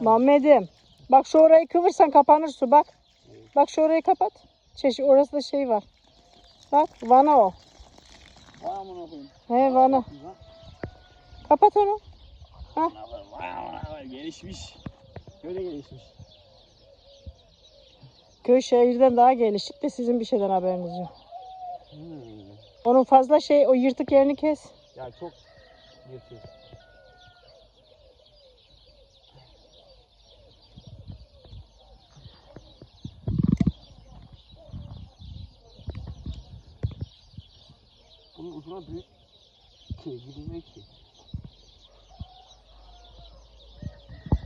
Muhammed'im. Bak şu orayı kıvırsan kapanır su bak. Bak şu orayı kapat. Çeşit orası da şey var. Bak vana o. Vay amına koyayım. He vana. Kapat onu. Vay amına koyayım. Gelişmiş. Böyle gelişmiş. Köy şehirden daha gelişik de sizin bir şeyden haberiniz yok. Hmm. Onun fazla şey o yırtık yerini kes. Ya çok yırtıyor. Bunun ucuna büyük şey gidilmiyor ki.